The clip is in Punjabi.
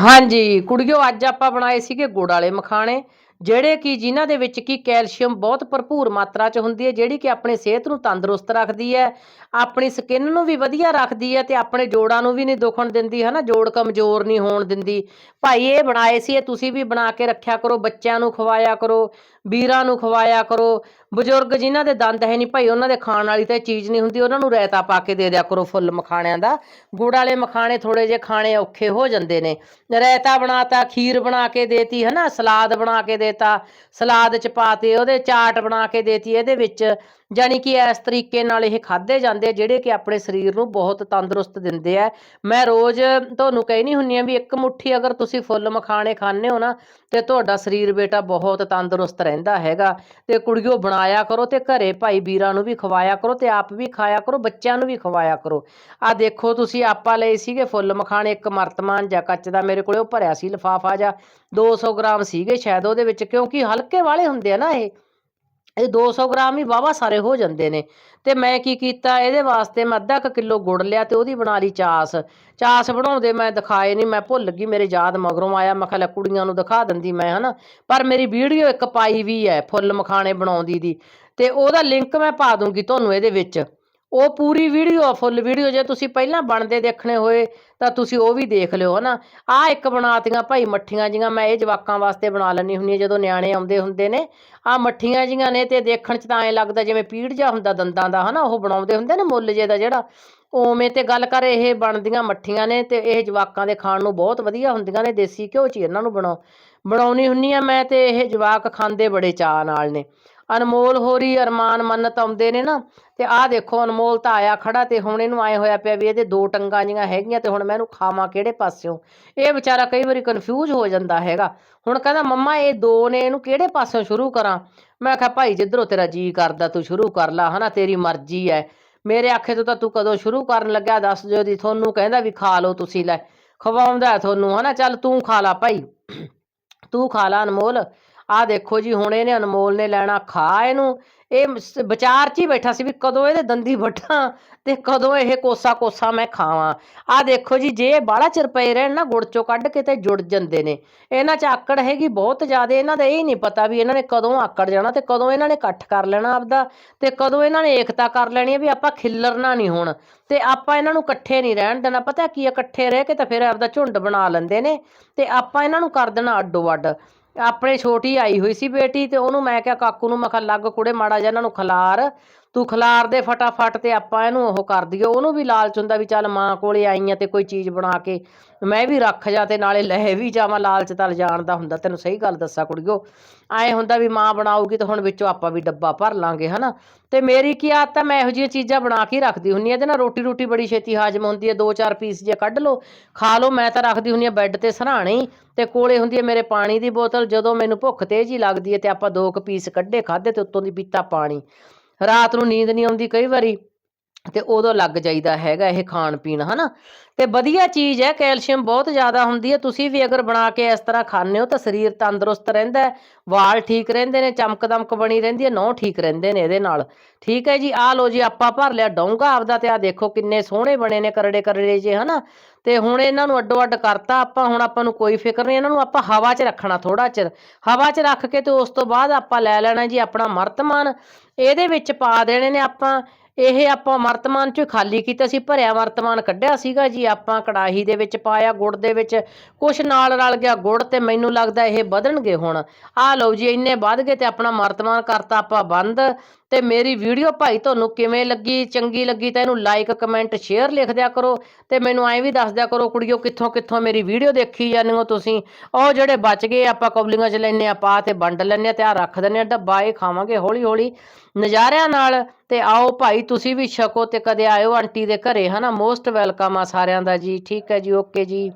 ਹਾਂਜੀ ਕੁੜੀਓ ਅੱਜ ਆਪਾਂ ਬਣਾਏ ਸੀਗੇ ਗੁੜ ਵਾਲੇ ਮਖਾਣੇ। ਜਿਹੜੇ ਕਿ ਜਿਨ੍ਹਾਂ ਦੇ ਵਿੱਚ ਕੀ ਕੈਲਸ਼ੀਅਮ ਬਹੁਤ ਭਰਪੂਰ ਮਾਤਰਾ 'ਚ ਹੁੰਦੀ ਹੈ, ਜਿਹੜੀ ਕਿ ਆਪਣੀ ਸਿਹਤ ਨੂੰ ਤੰਦਰੁਸਤ ਰੱਖਦੀ ਹੈ, ਆਪਣੀ ਸਕਿਨ ਨੂੰ ਵੀ ਵਧੀਆ ਰੱਖਦੀ ਹੈ ਤੇ ਆਪਣੇ ਜੋੜਾਂ ਨੂੰ ਵੀ ਨਹੀਂ ਦੁਖਣ ਦਿੰਦੀ ਹੈ ਨਾ ਜੋੜ ਕਮਜ਼ੋਰ ਨਹੀਂ ਹੋਣ ਦਿੰਦੀ। ਭਾਈ, ਇਹ ਬਣਾਏ ਸੀ, ਇਹ ਤੁਸੀਂ ਵੀ ਬਣਾ ਕੇ ਰੱਖਿਆ ਕਰੋ, ਬੱਚਿਆਂ ਨੂੰ ਖਵਾਇਆ ਕਰੋ, ਵੀਰਾਂ ਨੂੰ ਖਵਾਇਆ ਕਰੋ। ਬਜ਼ੁਰਗ ਜਿਨ੍ਹਾਂ ਦੇ ਦੰਦ ਹੈ ਨਹੀਂ ਭਾਈ, ਉਹਨਾਂ ਦੇ ਖਾਣ ਵਾਲੀ ਤਾਂ ਇਹ ਚੀਜ਼ ਨਹੀਂ ਹੁੰਦੀ, ਉਹਨਾਂ ਨੂੰ ਰਾਇਤਾ ਪਾ ਕੇ ਦੇ ਦਿਆ ਕਰੋ ਫੁੱਲ ਮਖਾਣਿਆਂ ਦਾ। ਗੁੜ ਵਾਲੇ ਮਖਾਣੇ ਥੋੜੇ ਜਿਹੇ ਖਾਣੇ ਔਖੇ ਹੋ ਜਾਂਦੇ ਨੇ। ਰਾਇਤਾ ਬਣਾਤਾ, ਖੀਰ ਬਣਾ ਕੇ ਦੇਤੀ ਨਾ ਸਲਾਦ ਬਣਾ ਕੇ ਦੇ ਦੇਤਾ ਸਲਾਦ ਚ ਪਾਤੇ ਉਹਦੇ ਚਾਟ ਬਣਾ ਕੇ ਦੇਤੀ ਇਹਦੇ ਵਿੱਚ ਜਾਣੀ ਕਿ ਇਸ ਤਰੀਕੇ ਨਾਲ ਇਹ ਖਾਦੇ ਜਾਂਦੇ ਆ, ਜਿਹੜੇ ਕਿ ਆਪਣੇ ਸਰੀਰ ਨੂੰ ਬਹੁਤ ਤੰਦਰੁਸਤ ਦਿੰਦੇ ਆ। ਮੈਂ ਰੋਜ਼ ਤੁਹਾਨੂੰ ਕਹਿ ਨਹੀਂ ਹੁੰਨੀ ਆ ਵੀ ਇੱਕ ਮੁੱਠੀ ਅਗਰ ਤੁਸੀਂ ਫੁੱਲ ਮਖਾਣੇ ਖਾਂਦੇ ਹੋ ਨਾ, ਤੇ ਤੁਹਾਡਾ ਸਰੀਰ ਬੇਟਾ ਬਹੁਤ ਤੰਦਰੁਸਤ ਰਹਿੰਦਾ ਹੈਗਾ। ਤੇ ਕੁੜੀਓ ਬਣਾਇਆ ਕਰੋ ਤੇ ਘਰੇ ਭਾਈ ਵੀਰਾਂ ਨੂੰ ਵੀ ਖਵਾਇਆ ਕਰੋ ਤੇ ਆਪ ਵੀ ਖਾਇਆ ਕਰੋ, ਬੱਚਿਆਂ ਨੂੰ ਵੀ ਖਵਾਇਆ ਕਰੋ। ਆ ਦੇਖੋ ਤੁਸੀਂ, ਆਪਾਂ ਲਈ ਸੀਗੇ ਫੁੱਲ ਮਖਾਣੇ, ਇੱਕ ਮਰਤਮਾਨ ਜਾਂ ਕੱਚ ਦਾ ਮੇਰੇ ਕੋਲੇ, ਉਹ ਭਰਿਆ ਸੀ ਲਿਫਾਫਾ ਜਾਂ 200 ਗ੍ਰਾਮ ਸੀਗੇ ਸ਼ਾਇਦ ਉਹਦੇ ਵਿੱਚ, ਕਿਉਂਕਿ ਹਲਕੇ ਵਾਲੇ ਹੁੰਦੇ ਆ ਨਾ ਇਹ। ਇਹ 200 ਗ੍ਰਾਮ ਹੀ ਵਾਵਾ ਸਾਰੇ ਹੋ ਜਾਂਦੇ ਨੇ। ਤੇ ਮੈਂ ਕੀ ਕੀਤਾ? ਇਹਦੇ ਵਾਸਤੇ ਮੈਂ ਅੱਧਾ ਕੁ ਕਿਲੋ ਗੁੜ ਲਿਆ ਤੇ ਉਹਦੀ ਬਣਾ ਲਈ ਚਾਸ। ਚਾਸ ਬਣਾਉਂਦੇ ਮੈਂ ਦਿਖਾਏ ਨਹੀਂ ਮੈਂ ਭੁੱਲ ਗਈ, ਮੇਰੇ ਯਾਦ ਮਗਰੋਂ ਆਇਆ। ਮੈਂ ਕਿਹਾ ਕੁੜੀਆਂ ਨੂੰ ਦਿਖਾ ਦਿੰਦੀ ਮੈਂ, ਹਨਾ? ਪਰ ਮੇਰੀ ਵੀਡੀਓ ਇੱਕ ਪਾਈ ਵੀ ਹੈ, ਫੁੱਲ ਮਖਾਣੇ ਬਣਾਉਂਦੀ ਦੀ। ਤੇ ਉਹਦਾ ਲਿੰਕ ਮੈਂ ਪਾ ਦੂੰਗੀ ਤੁਹਾਨੂੰ ਇਹਦੇ ਵਿੱਚ। ਉਹ ਪੂਰੀ ਵੀਡੀਓ ਫੁੱਲ ਵੀਡੀਓ ਜੇ ਤੁਸੀਂ ਪਹਿਲਾਂ ਬਣਦੇ ਦੇਖਣੇ ਹੋਏ, ਤਾਂ ਤੁਸੀਂ ਉਹ ਵੀ ਦੇਖ ਲਿਓ, ਹਨਾ? ਆ ਇੱਕ ਬਣਾਤੀਆਂ ਭਾਈ ਮੱਠੀਆਂ ਜੀਆਂ, ਮੈਂ ਇਹ ਜਵਾਕਾਂ ਵਾਸਤੇ ਬਣਾ ਲੈਣੀ ਹੁੰਦੀ ਹਾਂ, ਜਦੋਂ ਨਿਆਣੇ ਆਉਂਦੇ ਹੁੰਦੇ ਨੇ। ਆ ਮੱਠੀਆਂ ਜੀਆਂ ਨੇ ਤੇ ਦੇਖਣ ਚ ਤਾਂ ਐ ਲੱਗਦਾ ਜਿਵੇਂ ਪੀੜ ਜਾ ਹੁੰਦਾ ਦੰਦਾਂ ਦਾ, ਹਨਾ? ਉਹ ਬਣਾਉਂਦੇ ਹੁੰਦੇ ਨੇ ਮੁੱਲ ਜੇ ਦਾ ਜਿਹੜਾ। ਉਵੇਂ ਤੇ ਗੱਲ ਕਰ, ਇਹ ਬਣਦੀਆਂ ਮੱਠੀਆਂ ਨੇ ਤੇ ਇਹ ਜਵਾਕਾਂ ਦੇ ਖਾਣ ਨੂੰ ਬਹੁਤ ਵਧੀਆ ਹੁੰਦੀਆਂ ਨੇ, ਦੇਸੀ ਘਿਓ ਚ ਹੀ ਇਹਨਾਂ ਨੂੰ ਬਣਾਉ ਬਣਾਉਣੀ ਹੁੰਨੀ ਆ ਮੈਂ ਤੇ ਇਹ ਜਵਾਕ ਖਾਂਦੇ ਬੜੇ ਚਾਅ ਨਾਲ ਨੇ। ਅਨਮੋਲ ਹੋਰੀ ਅਰਮਾਨ ਮੰਨਤ ਆਉਂਦੇ ਨੇ ਨਾ, ਤੇ ਆਹ ਦੇਖੋ ਅਨਮੋਲ ਤਾਂ ਆਇਆ ਖੜਾ ਤੇ ਹੁਣ ਇਹਨੂੰ ਆਏ ਹੋਇਆ ਪਿਆ ਵੀ ਇਹਦੇ ਦੋ ਟੰਗਾਂ ਜੀਆਂ ਹੈਗੀਆਂ ਤੇ ਹੁਣ ਮੈਂ ਇਹਨੂੰ ਖਾਵਾਂ ਕਿਹੜੇ ਪਾਸਿਓਂ। ਇਹ ਵਿਚਾਰਾ ਕਈ ਵਾਰੀ ਕਨਫਿਊਜ਼ ਹੋ ਜਾਂਦਾ ਹੈਗਾ। ਹੁਣ ਕਹਿੰਦਾ, ਮੰਮਾ, ਇਹ ਦੋ ਨੇ, ਇਹਨੂੰ ਕਿਹੜੇ ਪਾਸਿਓਂ ਸ਼ੁਰੂ ਕਰਾਂ? ਮੈਂ ਕਿਹਾ, ਭਾਈ, ਜਿੱਧਰੋਂ ਤੇਰਾ ਜੀ ਕਰਦਾ, ਤੂੰ ਸ਼ੁਰੂ ਕਰ ਲਾ, ਹਨਾ, ਤੇਰੀ ਮਰਜ਼ੀ ਹੈ ਮੇਰੇ ਆਖੇ ਤੋਂ ਤਾਂ ਤੂੰ ਕਦੋਂ ਸ਼ੁਰੂ ਕਰਨ ਲੱਗਿਆ, ਦੱਸ ਜੋ ਦੀ ਤੁਹਾਨੂੰ ਕਹਿੰਦਾ ਵੀ ਖਾ ਲਓ ਤੁਸੀਂ ਲੈ। ਖਵਾਉਂਦਾ ਤੁਹਾਨੂੰ, ਹਨਾ, ਚੱਲ ਤੂੰ ਖਾ ਲਾ ਭਾਈ। ਤੂੰ ਖਾ ਲਾ ਅਨਮੋਲ। ਆਹ ਦੇਖੋ ਜੀ, ਹੁਣ ਇਹਨੇ ਅਨਮੋਲ ਨੇ ਲੈਣਾ ਖਾ ਇਹਨੂੰ। ਇਹ ਵਿਚਾਰ 'ਚ ਹੀ ਬੈਠਾ ਸੀ ਵੀ ਕਦੋਂ ਇਹਦੇ ਦੰਦੀ ਵੱਢਾਂ ਤੇ ਕਦੋਂ ਇਹ ਕੋਸਾ ਕੋਸਾ ਮੈਂ ਖਾਵਾਂ। ਆਹ ਦੇਖੋ ਜੀ, ਜੇ ਇਹ ਬਾਹਲਾ ਚਿਰ ਪਏ ਰਹਿਣ ਨਾ, ਗੁੜ ਚੋਂ ਕੱਢ ਕੇ ਤੇ ਜੁੜ ਜਾਂਦੇ ਨੇ। ਇਹਨਾਂ 'ਚ ਆਕੜ ਹੈਗੀ ਬਹੁਤ ਜ਼ਿਆਦਾ, ਇਹਨਾਂ ਦਾ ਇਹ ਨਹੀਂ ਪਤਾ ਵੀ ਇਹਨਾਂ ਨੇ ਕਦੋਂ ਆਕੜ ਜਾਣਾ ਤੇ ਕਦੋਂ ਇਹਨਾਂ ਨੇ ਇਕੱਠ ਕਰ ਲੈਣਾ ਆਪਦਾ ਤੇ ਕਦੋਂ ਇਹਨਾਂ ਨੇ ਏਕਤਾ ਕਰ ਲੈਣੀ ਹੈ ਵੀ ਆਪਾਂ ਖਿੱਲਰਨਾ ਨਹੀਂ ਹੁਣ। ਤੇ ਆਪਾਂ ਇਹਨਾਂ ਨੂੰ ਇਕੱਠੇ ਨਹੀਂ ਰਹਿਣ ਦੇਣਾ। ਪਤਾ ਕੀ ਹੈ ਇਕੱਠੇ ਰਹਿ ਕੇ ਤਾਂ ਫਿਰ ਆਪਦਾ ਝੁੰਡ ਬਣਾ ਲੈਂਦੇ ਨੇ ਤੇ ਆਪਾਂ ਇਹਨਾਂ ਨੂੰ ਕਰ ਦੇਣਾ ਅੱਡੋ ਅੱਡ ਆਪਣੇ ਛੋਟੀ ਆਈ ਹੋਈ ਸੀ ਬੇਟੀ ਤੇ ਉਹਨੂੰ ਮੈਂ ਕਿਹਾ ਕਾਕੂ ਨੂੰ, ਮੈਂ ਕਿਹਾ, ਲੱਗ ਕੁੜੇ, ਮਾੜਾ ਜਿਹਾ ਇਹਨਾਂ ਨੂੰ ਖਿਲਾਰ। ਤੂੰ ਖਿਲਾਰ ਦੇ ਫਟਾਫਟ ਤੇ ਆਪਾਂ ਇਹਨੂੰ ਉਹ ਕਰ ਦਈਏ। ਉਹਨੂੰ ਵੀ ਲਾਲਚ ਹੁੰਦਾ ਵੀ ਚੱਲ ਮਾਂ ਕੋਲੇ ਆਈ ਆ ਤੇ ਕੋਈ ਚੀਜ਼ ਬਣਾ ਕੇ ਮੈਂ ਵੀ ਰੱਖ ਜਾ ਤੇ ਨਾਲੇ ਲੈ ਵੀ ਜਾਵਾਂ। ਲਾਲਚ ਤਾਂ ਲਿਜਾਣ ਦਾ ਹੁੰਦਾ, ਤੈਨੂੰ ਸਹੀ ਗੱਲ ਦੱਸਾਂ ਕੁੜੀਓ। ਐ ਹੁੰਦਾ ਵੀ ਮਾਂ ਬਣਾਊਗੀ ਤਾਂ ਹੁਣ ਵਿੱਚੋਂ ਆਪਾਂ ਵੀ ਡੱਬਾ ਭਰ ਲਾਂਗੇ, ਹਨਾ? ਤੇ ਮੇਰੀ ਕੀ ਆਦਤ ਹੈ ਮੈਂ ਇਹੋ ਜਿਹੀਆਂ ਚੀਜ਼ਾਂ ਬਣਾ ਕੇ ਰੱਖਦੀ ਹੁੰਨੀ ਆ। ਇਹਦੇ ਨਾਲ ਰੋਟੀ ਰੋਟੀ ਬੜੀ ਛੇਤੀ ਹਾਜ਼ਮ ਹੁੰਦੀ ਹੈ ਦੋ ਚਾਰ ਪੀਸ ਜੇ ਕੱਢ ਲਓ, ਖਾ ਲਓ। ਮੈਂ ਤਾਂ ਰੱਖਦੀ ਹੁੰਨੀ ਆ ਬੈੱਡ ਤੇ ਸਰਾਣੇ ਤੇ ਕੋਲੇ ਹੁੰਦੀ ਹੈ ਮੇਰੇ ਪਾਣੀ ਦੀ ਬੋਤਲ। ਜਦੋਂ ਮੈਨੂੰ ਭੁੱਖ ਤੇਜ਼ ਹੀ ਲੱਗਦੀ ਹੈ ਤੇ ਆਪਾਂ ਦੋ ਕੁ ਪੀਸ ਕੱਢੇ ਖਾਦੇ ਤੇ ਉੱਤੋਂ ਦੀ ਪੀਤਾ ਪਾਣੀ। ਰਾਤ ਨੂੰ ਨੀਂਦ ਨਹੀਂ ਆਉਂਦੀ ਕਈ ਵਾਰੀ। ਤੇ ਉਦੋਂ ਲੱਗ ਜਾਈਦਾ ਹੈਗਾ ਇਹ ਖਾਣ ਪੀਣ, ਹਨਾ? ਤੇ ਵਧੀਆ ਚੀਜ਼ ਹੈ, ਕੈਲਸ਼ੀਅਮ ਬਹੁਤ ਜ਼ਿਆਦਾ ਹੁੰਦੀ ਹੈ। ਤੁਸੀਂ ਵੀ ਅਗਰ ਬਣਾ ਕੇ ਇਸ ਤਰ੍ਹਾਂ ਖਾਂਦੇ ਹੋ ਤਾਂ ਸਰੀਰ ਤੰਦਰੁਸਤ ਰਹਿੰਦਾ ਹੈ, ਵਾਲ ਠੀਕ ਰਹਿੰਦੇ ਨੇ ਚਮਕ ਦਮਕ ਬਣੀ ਰਹਿੰਦੀ ਹੈ, ਨਹੁੰ ਠੀਕ ਰਹਿੰਦੇ ਨੇ ਇਹਦੇ ਨਾਲ। ਠੀਕ ਹੈ ਜੀ, ਆਹ ਲੋ ਜੀ, ਆਪਾਂ ਭਰ ਲਿਆ ਡੋਂਗਾ ਆਪਦਾ ਤੇ ਆਹ ਦੇਖੋ ਕਿੰਨੇ ਸੋਹਣੇ ਬਣੇ ਨੇ, ਕਰੜੇ ਕਰੜੇ ਜੇ ਹਨਾ? ਤੇ ਹੁਣ ਇਹਨਾਂ ਨੂੰ ਅੱਡੋ ਅੱਡ ਕਰਤਾ ਆਪਾਂ, ਹੁਣ ਆਪਾਂ ਨੂੰ ਕੋਈ ਫਿਕਰ ਨਹੀਂ, ਇਹਨਾਂ ਨੂੰ ਆਪਾਂ ਹਵਾ 'ਚ ਰੱਖਣਾ ਥੋੜਾ ਚਿਰ। ਹਵਾ 'ਚ ਰੱਖ ਕੇ ਤੇ ਉਸ ਤੋਂ ਬਾਅਦ ਆਪਾਂ ਲੈ ਲੈਣਾ ਜੀ ਆਪਣਾ ਮਰਤਮਾਨ। ਇਹਦੇ ਵਿੱਚ ਪਾ ਦੇਣੇ ਨੇ ਆਪਾਂ ਇਹ ਆਪਾਂ ਵਰਤਮਾਨ ਚੋਂ ਖਾਲੀ ਕੀਤਾ ਸੀ, ਭਰਿਆ ਵਰਤਮਾਨ ਕੱਢਿਆ ਸੀਗਾ ਜੀ। ਆਪਾਂ ਕੜਾਹੀ ਦੇ ਵਿੱਚ ਪਾਇਆ, ਗੁੜ ਦੇ ਵਿੱਚ ਕੁਛ ਨਾਲ ਰਲ ਗਿਆ ਗੁੜ ਤੇ ਮੈਨੂੰ ਲੱਗਦਾ ਇਹ ਵਧਣਗੇ ਹੁਣ। ਆਹ ਲਓ ਜੀ, ਇੰਨੇ ਵੱਧ ਗਏ ਤੇ ਆਪਣਾ ਵਰਤਮਾਨ ਕਰਤਾ ਆਪਾਂ ਬੰਦ। ਤੇ ਮੇਰੀ ਵੀਡੀਓ ਭਾਈ ਤੁਹਾਨੂੰ ਕਿਵੇਂ ਲੱਗੀ, ਚੰਗੀ ਲੱਗੀ ਤਾਂ ਇਹਨੂੰ ਲਾਈਕ ਕਮੈਂਟ ਸ਼ੇਅਰ ਲਿਖ ਦਿਆ ਕਰੋ ਤੇ ਮੈਨੂੰ ਐਂ ਵੀ ਦੱਸ ਦਿਆ ਕਰੋ ਕੁੜੀਓ ਕਿੱਥੋਂ ਕਿੱਥੋਂ ਮੇਰੀ ਵੀਡੀਓ ਦੇਖੀ ਜਾਂਦੇ ਹੋ ਤੁਸੀਂ। ਉਹ ਜਿਹੜੇ ਬਚ ਗਏ ਆਪਾਂ ਕੌਲੀਆਂ 'ਚ ਲੈਨੇ ਆ ਪਾ ਤੇ ਵੰਡ ਲੈਨੇ ਆ ਤੇ ਆ ਰੱਖ ਦਿੰਨੇ ਆ ਡੱਬਾ ਇਹ ਖਾਵਾਂਗੇ ਹੌਲੀ ਹੌਲੀ ਨਜ਼ਾਰਿਆਂ ਨਾਲ ਤੇ ਆਓ ਭਾਈ ਤੁਸੀਂ ਵੀ ਛਕੋ ਤੇ ਕਦੇ ਆਇਓ ਆਂਟੀ ਦੇ ਘਰੇ, ਹਨਾ? ਮੋਸਟ ਵੈਲਕਮ ਆ ਸਾਰਿਆਂ ਦਾ ਜੀ, ਠੀਕ ਹੈ ਜੀ ਓਕੇ ਜੀ।